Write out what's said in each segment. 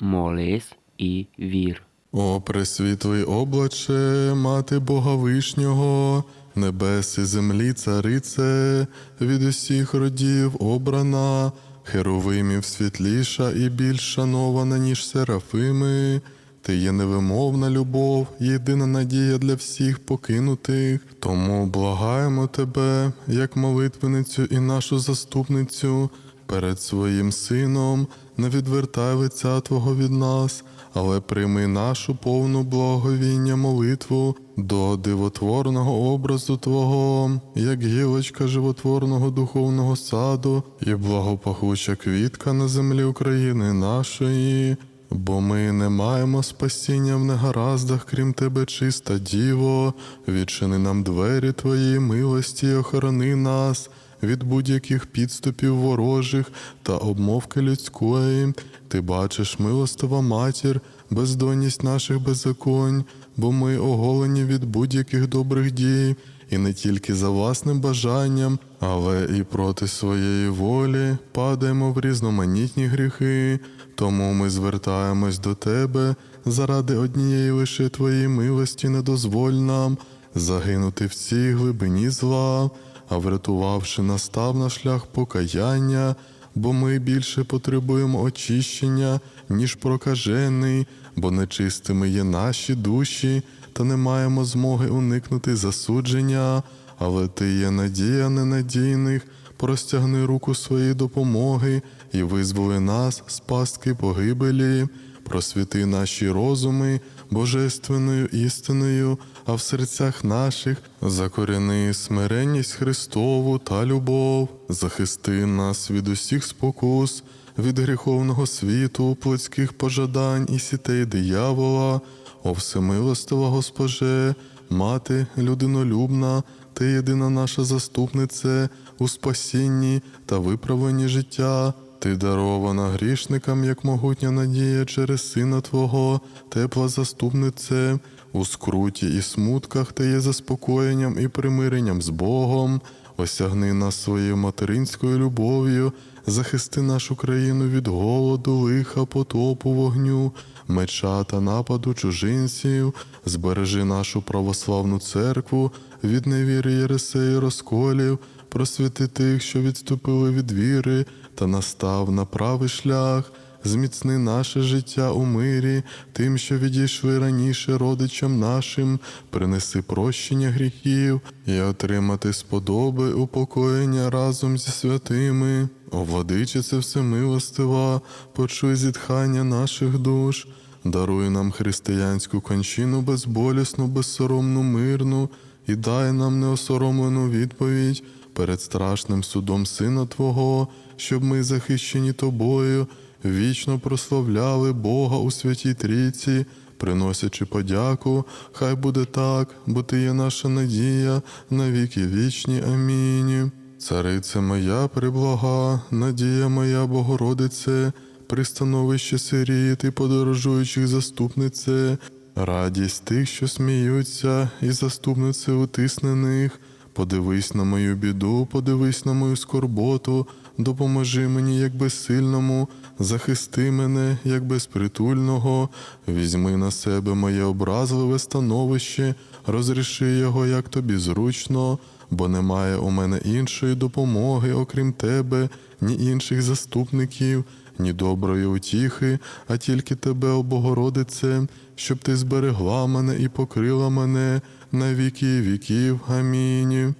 молись і вір. О, пресвітлий облаче, мати Бога Вишнього, небес і землі царице, від усіх родів обрана, херовимів світліша і більш шанована, ніж серафими. Ти є невимовна любов, єдина надія для всіх покинутих. Тому благаємо тебе, як молитвеницю і нашу заступницю, перед своїм сином, не відвертай лиця Твого від нас, але прийми нашу повну благовіння молитву до дивотворного образу Твого, як гілочка животворного духовного саду і благопахуча квітка на землі України нашої. Бо ми не маємо спасіння в негараздах, крім тебе, чиста діво, відчини нам двері твої милості, і охорони нас від будь-яких підступів ворожих та обмовки людської. Ти бачиш, милостива матір, бездонність наших беззаконь, бо ми оголені від будь-яких добрих дій, і не тільки за власним бажанням, але і проти своєї волі падаємо в різноманітні гріхи. Тому ми звертаємось до тебе заради однієї лише твоєї милості, не дозволь нам загинути в цій глибині зла, а врятувавши настав на шлях покаяння, бо ми більше потребуємо очищення, ніж прокажений, бо нечистими є наші душі, та не маємо змоги уникнути засудження, але ти є надія ненадійних, простягни руку своєї допомоги і визволи нас з пастки погибелі, просвіти наші розуми божественною істиною, а в серцях наших закоріни смиренність Христову та любов, захисти нас від усіх спокус, від гріховного світу, плотських пожадань і сітей диявола, о всемилостива Госпоже, мати людинолюбна, ти єдина наша заступниця у спасінні та виправленні життя. Ти дарована грішникам, як могутня надія через Сина Твого, тепла заступнице, у скруті і смутках ти є заспокоєнням і примиренням з Богом, осягни нас своєю материнською любов'ю, захисти нашу країну від голоду, лиха, потопу, вогню, меча та нападу чужинців, збережи нашу православну церкву від невіри Єресеї розколів, просвіти тих, що відступили від віри, та настав на правий шлях. Зміцни наше життя у мирі, тим, що відійшли раніше родичам нашим, принеси прощення гріхів і отримати сподоби упокоєння разом зі святими. О, владичице всемилостива, почуй зітхання наших душ, даруй нам християнську кончину безболісну, безсоромну, мирну, і дай нам неосоромлену відповідь перед страшним судом Сина Твого, щоб ми, захищені Тобою, вічно прославляли Бога у святій трійці, приносячи подяку, хай буде так, бо Ти є наша надія на віки вічні. Амінь. Царице моя приблага, надія моя Богородице, пристановище сиріт і подорожуючих заступнице, радість тих, що сміються, і заступнице утиснених. Подивись на мою біду, подивись на мою скорботу, допоможи мені як безсильному, захисти мене як безпритульного, візьми на себе моє образливе становище, розріши його, як тобі зручно, бо немає у мене іншої допомоги, окрім тебе, ні інших заступників, ні доброї утіхи, а тільки тебе, о Богородице, щоб ти зберегла мене і покрила мене на віки віків. Амінь.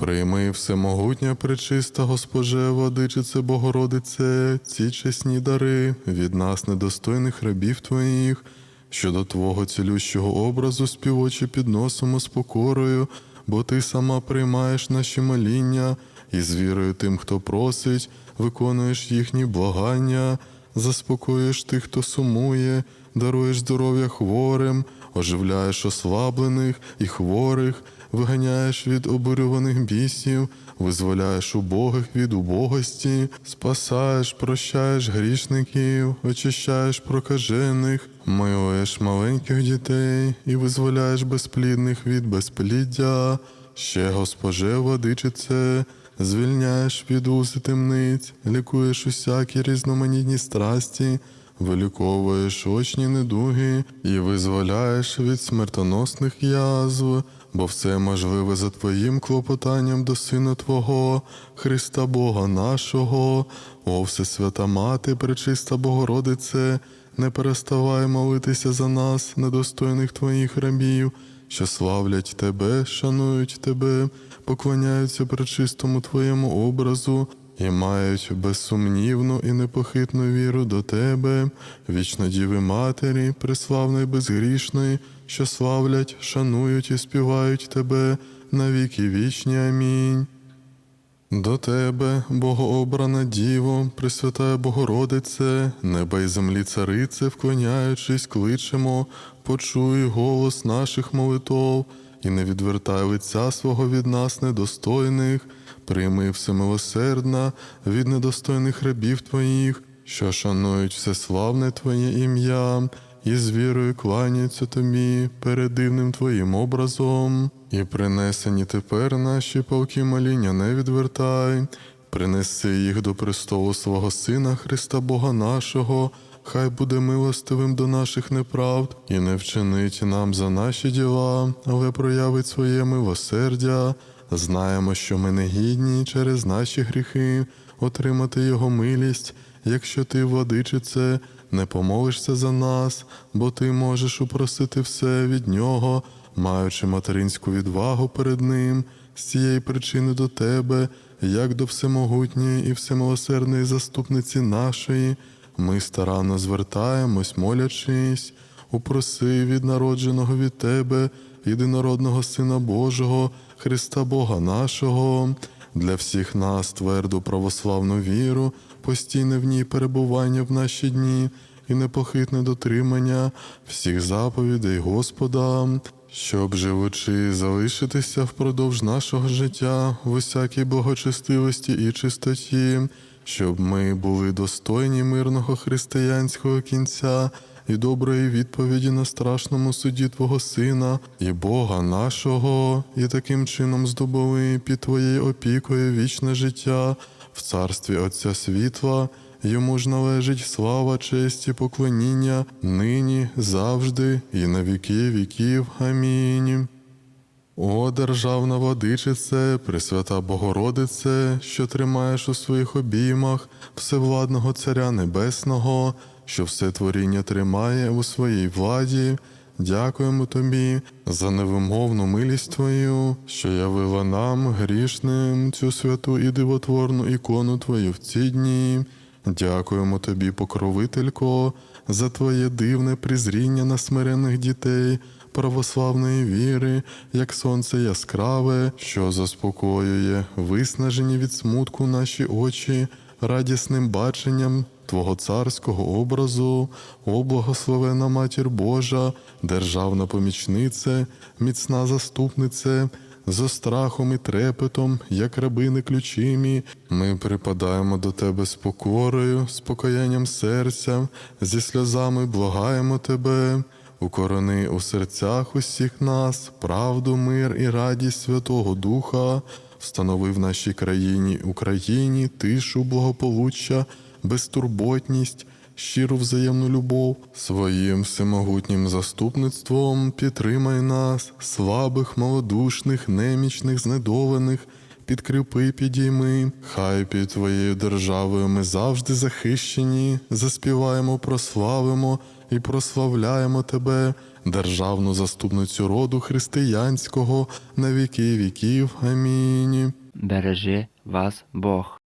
Прийми всемогутня пречиста Госпоже, владичице Богородице, ці чесні дари від нас, недостойних рабів Твоїх, що до Твого цілющого образу співочі підносимо з покорою, бо Ти сама приймаєш наші моління і з вірою тим, хто просить, виконуєш їхні благання, заспокоюєш тих, хто сумує, даруєш здоров'я хворим, оживляєш ослаблених і хворих, виганяєш від обурюваних бісів, визволяєш убогих від убогості, спасаєш, прощаєш грішників, очищаєш прокажених, милуєш маленьких дітей і визволяєш безплідних від безпліддя. Ще, Госпоже, владичице, звільняєш від узи темниць, лікуєш усякі різноманітні страсті, виліковуєш очні недуги і визволяєш від смертоносних язв, бо все можливе за Твоїм клопотанням до Сина Твого, Христа Бога нашого, о Всесвята Мати, пречиста Богородице, не переставай молитися за нас, недостойних Твоїх рабів, що славлять Тебе, шанують Тебе, поклоняються пречистому Твоєму образу і мають безсумнівну і непохитну віру до Тебе, вічно Діви Матері, преславної безгрішної, що славлять, шанують і співають Тебе на віки вічні. Амінь. До Тебе, Богообрана Діво, Пресвятая Богородице, неба й землі царице, вклоняючись, кличемо, почуй голос наших молитов і не відвертай лиця свого від нас недостойних, прийми всемилосердна від недостойних рабів Твоїх, що шанують всеславне Твоє ім'я, і з вірою кланяються тобі перед дивним Твоїм образом, і принесені тепер наші палки моління не відвертай, принеси їх до престолу свого Сина Христа Бога нашого, хай буде милостивим до наших неправд і не вчинить нам за наші діла, але проявить своє милосердя. Знаємо, що ми не гідні через наші гріхи отримати Його милість, якщо ти, владичице, не помолишся за нас, бо ти можеш упросити все від нього, маючи материнську відвагу перед ним, з цієї причини до тебе, як до всемогутньої і всемилосердної заступниці нашої, ми старанно звертаємось, молячись, упроси від народженого від тебе, єдинородного Сина Божого, Христа Бога нашого, для всіх нас тверду православну віру, постійне в ній перебування в наші дні і непохитне дотримання всіх заповідей Господа, щоб живучи залишитися впродовж нашого життя в усякій благочестивості і чистоті, щоб ми були достойні мирного християнського кінця і доброї відповіді на страшному суді Твого Сина і Бога нашого, і таким чином здобули під Твоєю опікою вічне життя в царстві Отця світла. Йому ж належить слава, честь і поклоніння нині, завжди, і на віки віків. Амінь. О, державна владичице, Пресвята Богородице, що тримаєш у своїх обіймах всевладного Царя Небесного, що все творіння тримає у своїй владі. Дякуємо тобі за невимовну милість Твою, що явила нам грішним цю святу і дивотворну ікону Твою в ці дні. Дякуємо тобі, покровителько, за твоє дивне призріння на смирених дітей православної віри, як сонце яскраве, що заспокоює виснажені від смутку наші очі радісним баченням Твого царського образу, о благословена Матір Божа, державна помічнице, міцна заступнице, зо страхом і трепетом, як рабини ключимі, ми припадаємо до тебе з покорою, з покаянням серця, зі сльозами благаємо тебе. Укорони у серцях усіх нас правду, мир і радість Святого Духа, встанови в нашій країні Україні тишу, благополуччя, безтурботність, щиру взаємну любов, своїм всемогутнім заступництвом підтримай нас, слабих, малодушних, немічних, знедолених, підкріпи, підійми, хай під твоєю державою ми завжди захищені, заспіваємо, прославимо і прославляємо тебе, державну заступницю роду християнського на віки віків. Амінь. Бережи вас Бог.